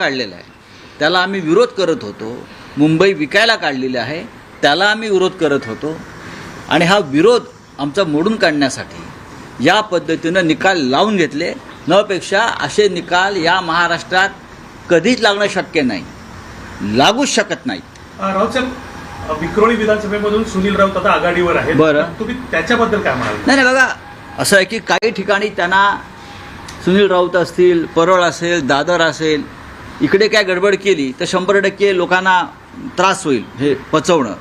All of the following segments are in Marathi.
काढलेला आहे. त्याला आम्ही विरोध करत होतो. मुंबई विकायला काढलेली आहे. त्याला आम्ही विरोध करत होतो. आणि हा विरोध आमचा मोडून काढण्यासाठी या पद्धतीनं निकाल लावून घेतले. नपेक्षा असे निकाल या महाराष्ट्रात कधीच लागणं शक्य नाही. लागूच शकत नाही. राऊत विक्रोळी विधानसभेमधून सुनील राऊत आता आघाडीवर आहेत. बरं. तुम्ही त्याच्याबद्दल काय म्हणाल? नाही नाही बघा असं आहे की काही ठिकाणी त्यांना सुनील राऊत असतील परळ असेल दादर असेल इकडे काय गडबड केली तर शंभर टक्के लोकांना त्रास होईल हे पचवणं.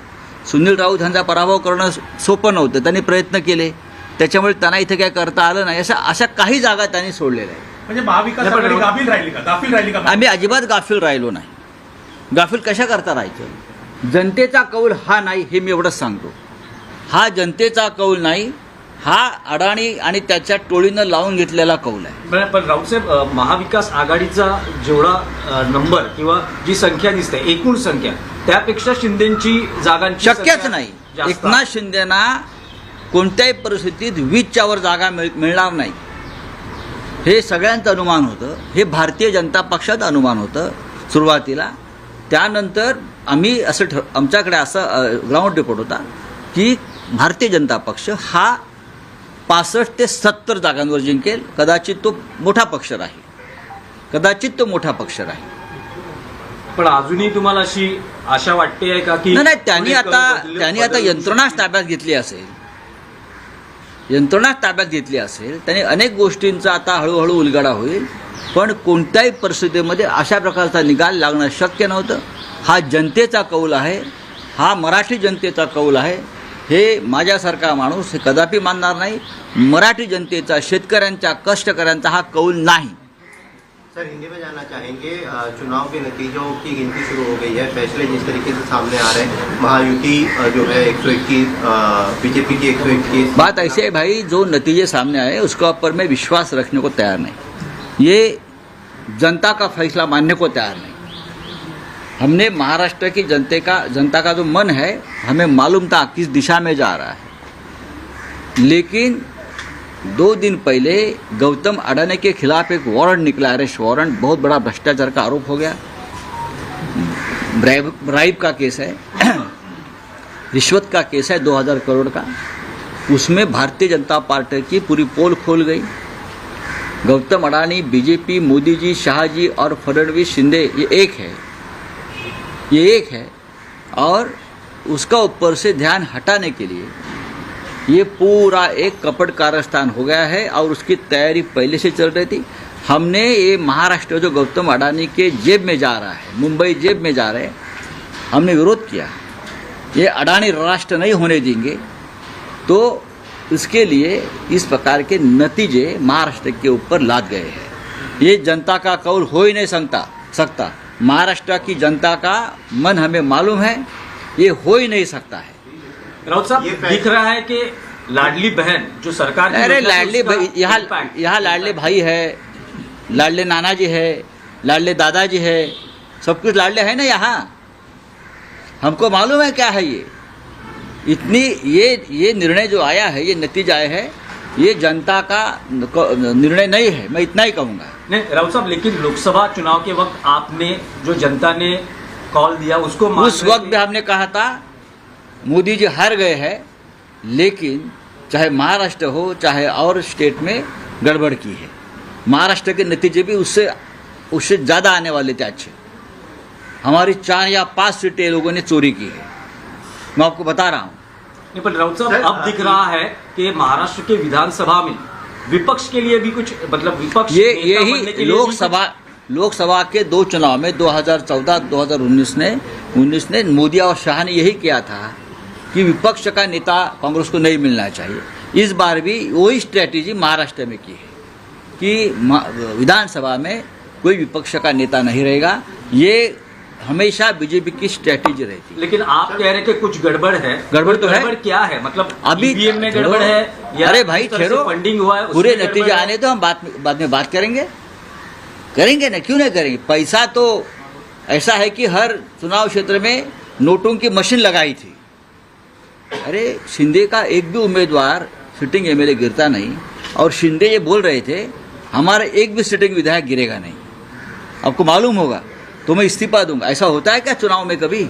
सुनील राऊत यांचा पराभव करणं सोपं नव्हतं त्यांनी प्रयत्न केले. त्याच्यामुळे त्यांना इथे काय करता आलं नाही अशा अशा काही जागा त्यांनी सोडलेल्या आहेत. म्हणजे महाविकास नाही, पण आघाडी राऊत- गाफील राहिली का? गाफील राहिली का? आम्ही अजिबात गाफील राहिलो नाही. गाफील कशा करता राहायचं? जनतेचा कौल हा नाही हे मी एवढंच सांगतो. हा जनतेचा कौल नाही हा अडाणी आणि त्याच्या टोळीनं लावून घेतलेला कौल आहे. पण पण राऊतसाहेब अ, महाविकास आघाडीचा जेवढा नंबर किंवा जी संख्या दिसते एकूण संख्या त्यापेक्षा शिंदेची जागांची शक्यच नाही. एकनाथ शिंदेना कोणत्याही परिस्थितीत वीसच्या वर जागा मिळ मिळणार नाही. हे सगळ्यांचं अनुमान होतं. हे भारतीय जनता पक्षाचं अनुमान होतं सुरुवातीला. त्यानंतर आम्ही असं ठर आमच्याकडे असं ग्राउंड रिपोर्ट होता की भारतीय जनता पक्ष हा पासष्ट ते सत्तर जागांवर जिंकेल. कदाचित तो मोठा पक्ष राहील. कदाचित तो मोठा पक्ष राहील. पण अजूनही तुम्हाला अशी आशा वाटते आहे का की नाही त्यांनी आता त्यांनी आता यंत्रणाच ताब्यात घेतली असेल. यंत्रणाच ताब्यात घेतली असेल. त्यांनी अनेक गोष्टींचा आता हळूहळू उलगडा होईल. पण कोणत्याही परिस्थितीमध्ये अशा प्रकारचा निकाल लागणं शक्य नव्हतं. हा जनतेचा कौल आहे. हा मराठी जनतेचा कौल आहे. हे माझ्यासारखा माणूस हे कदापि मानणार नाही. मराठी जनतेचा शेतकऱ्यांच्या कष्टकऱ्यांचा हा कौल नाही. सर हिंदी में जानना चाहेंगे चुनाव के नतीजों की गिनती शुरू हो गई है। फैसले जिस तरीके से सामने आ रहे हैं महायुति जो है एक सौ इक्कीस बीजेपी की एक सौ इक्कीस। बात ऐसी है भाई जो नतीजे सामने आए उसके ऊपर मैं विश्वास रखने को तैयार नहीं। ये जनता का फैसला मानने को तैयार नहीं। हमने महाराष्ट्र की जनते का, जनता का जो मन है, हमें मालूम था किस दिशा में जा रहा है। लेकिन दो दिन पहले गौतम अडानी के खिलाफ एक वारंट निकला अरेस्ट वारंट बहुत बड़ा भ्रष्टाचार का आरोप हो गया। ब्राइब का केस है, रिश्वत का केस है 2000 करोड़ का। उसमें भारतीय जनता पार्टी की पूरी पोल खोल गई। गौतम अडानी, बीजेपी, मोदी जी शाह जी और फडणवीस शिंदे, ये एक है। ये एक है। और उसका ऊपर से ध्यान हटाने के लिए ये पूरा एक कपट कारस्थान हो गया है और उसकी तैयारी पहले से चल रही थी। हमने ये महाराष्ट्र जो गौतम अडानी के जेब में जा रहा है, मुंबई जेब में जा रहे हैं, हमने विरोध किया। ये अडानी राष्ट्र नहीं होने देंगे। तो इसके लिए इस प्रकार के नतीजे महाराष्ट्र के ऊपर लाद गए हैं। ये जनता का कौल हो ही नहीं सकता सकता। महाराष्ट्र की जनता का मन हमें मालूम है ये हो ही नहीं सकता है। राऊत साहब ये दिख रहा है कि लाडली बहन जो सरकार अरे लाडले यहाँ यहाँ लाडले भाई है लाडले नाना जी है लाडले दादाजी है सब कुछ लाडले है ना यहाँ? हमको मालूम है क्या है ये? इतनी ये ये निर्णय जो आया है ये नतीजा आया है ये जनता का निर्णय नहीं है मैं इतना ही कहूँगा। नहीं राहुल साहब लेकिन लोकसभा चुनाव के वक्त आपने जो जनता ने कॉल दिया उसको उस वक्त भी हमने कहा था मोदी जी हार गए हैं लेकिन चाहे महाराष्ट्र हो चाहे और स्टेट में गड़बड़ की है। महाराष्ट्र के नतीजे भी उससे उससे ज़्यादा आने वाले थे अच्छे हमारी चार या पाँच सीटें लोगों ने चोरी की है। मैं आपको बता रहा हूँ नहीं पर राउत साहब अब दिख रहा है कि महाराष्ट्र के विधानसभा में विपक्ष के लिए भी कुछ मतलब विपक्ष ये यही लोकसभा लोकसभा के दो चुनाव में 2014 2019 ने 19 ने मोदी और शाह ने यही किया था कि विपक्ष का नेता कांग्रेस को नहीं मिलना चाहिए। इस बार भी वही स्ट्रैटेजी महाराष्ट्र में की है कि विधानसभा में कोई विपक्ष का नेता नहीं रहेगा। ये हमेशा बीजेपी की स्ट्रैटेजी रहती है। लेकिन आप कह रहे हैं कि कुछ गड़बड़ है। गड़बड़ तो है। गड़बड़ क्या है? मतलब अभी EVM में गड़बड़ है अरे भाई ठहरो फंडिंग हुआ है पूरे नतीजे आने तो हम बाद में बाद में बात करेंगे। करेंगे ना? क्यों नहीं करेंगे पैसा तो ऐसा है कि हर चुनाव क्षेत्र में नोटों की मशीन लगाई थी। अरे शिंदे का एक भी उम्मीदवार सिटिंग एमएलए गिरता नहीं। और शिंदे ये बोल रहे थे हमारा एक भी सिटिंग विधायक गिरेगा नहीं। आपको मालूम होगा। तो मैं इस्तीफा दूँगा। ऐसा होता है क्या चुनाव में कभी?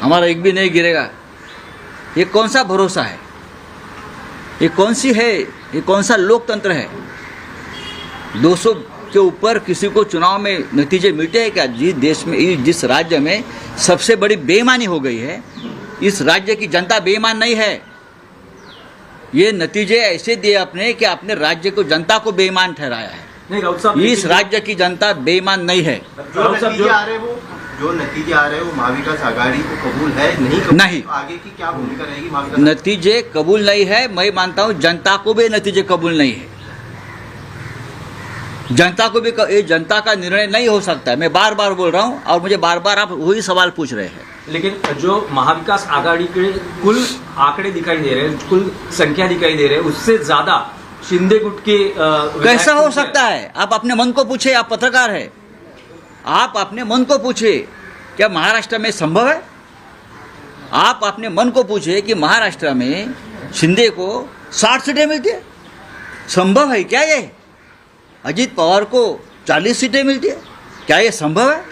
हमारा एक भी नहीं गिरेगा। ये कौन सा भरोसा है? ये कौन सी है? ये कौन सा लोकतंत्र है? 200 के ऊपर किसी को चुनाव में नतीजे मिलते हैं क्या? जिस देश में जिस राज्य में सबसे बड़ी बेईमानी हो गई है, इस राज्य की जनता बेईमान नहीं है। ये नतीजे ऐसे दिए आपने कि अपने राज्य को, जनता को बेईमान ठहराया है। नहीं इस राज्य की जनता बेईमान नहीं है। जो नतीजे जो आ रहे हैं वो जो नतीजे आ रहे हैं वो महाविकास आघाड़ी को कबूल है नहीं कबूल नहीं। आगे की क्या भूमिका रहेगी महाविकास नतीजे कबूल नहीं है मैं मानता हूँ जनता को भी नतीजे कबूल नहीं है। जनता को भी ये जनता का निर्णय नहीं हो सकता है। मैं बार बार बोल रहा हूँ और मुझे बार बार आप वही सवाल पूछ रहे हैं। लेकिन जो महाविकास आघाड़ी के कुल आंकड़े दिखाई दे रहे हैं कुल संख्या दिखाई दे रहे हैं उससे ज़्यादा शिंदे गुट के कैसा हो सकता है? आप अपने मन को पूछे आप पत्रकार है। आप अपने मन को पूछे क्या महाराष्ट्र में संभव है? आप अपने मन को पूछे कि महाराष्ट्र में शिंदे को साठ सीटें मिलती है? संभव है क्या ये? अजीत पवार को चालीस सीटें मिलती है? क्या ये संभव है?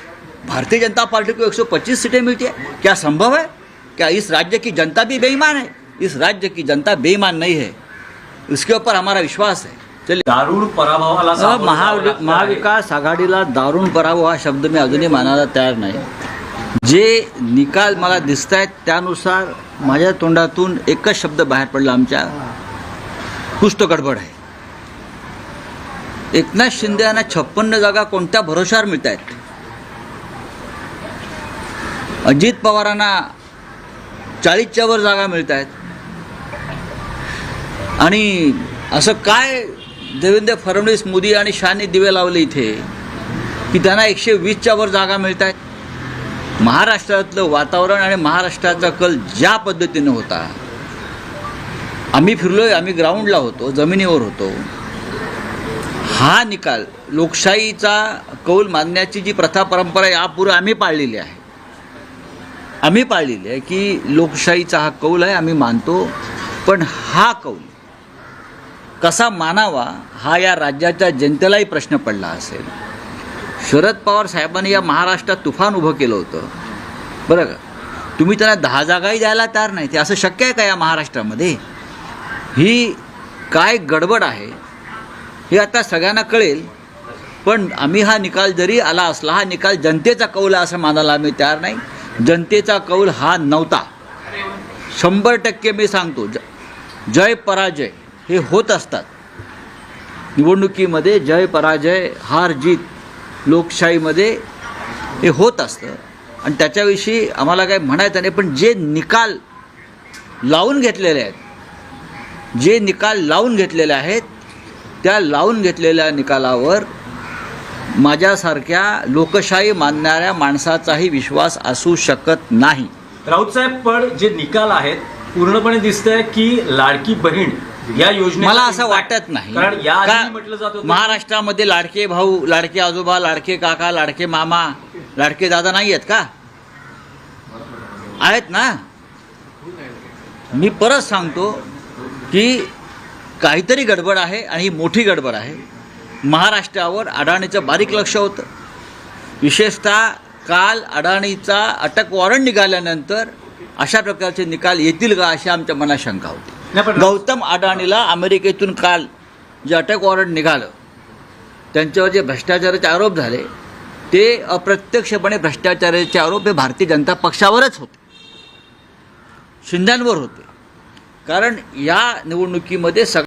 भारतीय जनता पार्टी को 125 सीटें मिलती है? क्या संभव है? क्या इस राज्य की जनता भी बेईमान है? इस राज्य की जनता बेईमान नहीं है। उसके ऊपर हमारा विश्वास है। चलिए। दारुण पराभवाला महा. महाविकास आघाडीला दारुण पराभव हा शब्द मी अजूनही मानायला तयार नाही. जे निकाल मला दिसत आहेत त्यानुसार माझ्या तोंडातून एकच शब्द बाहेर पडला आमच्या तो गडबड आहे. एकनाथ शिंदे यांना छप्पन्न जागा कोणत्या भरोशावर मिळत आहेत अजित पवारांना चाळीसच्या वर जागा मिळत आहेत आणि असं काय देवेंद्र फडणवीस मोदी आणि शहाने दिवे लावले इथे? की त्यांना एकशे वीसच्या वर जागा मिळत आहेत महाराष्ट्रातलं वातावरण आणि महाराष्ट्राचा कल ज्या पद्धतीनं होता आम्ही फिरलोय आम्ही ग्राउंडला होतो जमिनीवर होतो. हा निकाल लोकशाहीचा कौल मानण्याची जी प्रथा परंपरा यापूर्वी आम्ही पाळलेली आहे. आम्ही पाळलेली आहे की लोकशाहीचा हा कौल आहे आम्ही मानतो पण हा कौल कसा मानावा हा या राज्याच्या जनतेलाही प्रश्न पडला असेल. शरद पवार साहेबांनी या महाराष्ट्रात तुफान उभं केलं होतं. बरं का? तुम्ही त्यांना दहा जागाही द्यायला तयार नाही ते असं शक्य आहे का या महाराष्ट्रामध्ये? ही काय गडबड आहे? हे आता सगळ्यांना कळेल. पण आम्ही हा निकाल जरी आला असला हा निकाल जनतेचा कौल आहे असं मानायला आम्ही तयार नाही. जनतेचा कौल हा नव्हता. शंभर टक्के मी सांगतो ज जय पराजय. हे होत असतात. निवडणुकीमध्ये जय पराजय हार जीत लोकशाहीमध्ये हे होत असतं. आणि त्याच्याविषयी आम्हाला काही म्हणायचं नाही पण जे निकाल लावून घेतलेले आहेत जे निकाल लावून घेतलेले आहेत त्या लावून घेतलेल्या निकालावर माझ्यासारख्या लोकशाही मानणाऱ्या माणसाचाही विश्वास असू शकत नाही. राऊत साहेब पण जे निकाल आहेत पूर्णपणे दिसतंय की लाडकी बहीण या योजने मला असं वाटत नाही. कारण या का आधी म्हटलं जात होतं महाराष्ट्रामध्ये लाडके भाऊ लाडके आजोबा लाडके काका लाडके मामा लाडके दादा नाही आहेत का? आहेत ना? मी परत सांगतो की काहीतरी गडबड आहे आणि ही मोठी गडबड आहे. महाराष्ट्रावर अडाणीचं बारीक लक्ष होतं. विशेषतः काल अडाणीचा अटक वॉरंट निघाल्यानंतर अशा प्रकारचे निकाल येतील का अशी आमच्या मनात शंका होती. गौतम अडाणीला अमेरिकेतून काल जे अटक वॉरंट निघालं त्यांच्यावर जे भ्रष्टाचाराचे आरोप झाले ते अप्रत्यक्षपणे भ्रष्टाचाराचे आरोप हे भारतीय जनता पक्षावरच होते. शिंद्यांवर होते. कारण या निवडणुकीमध्ये सग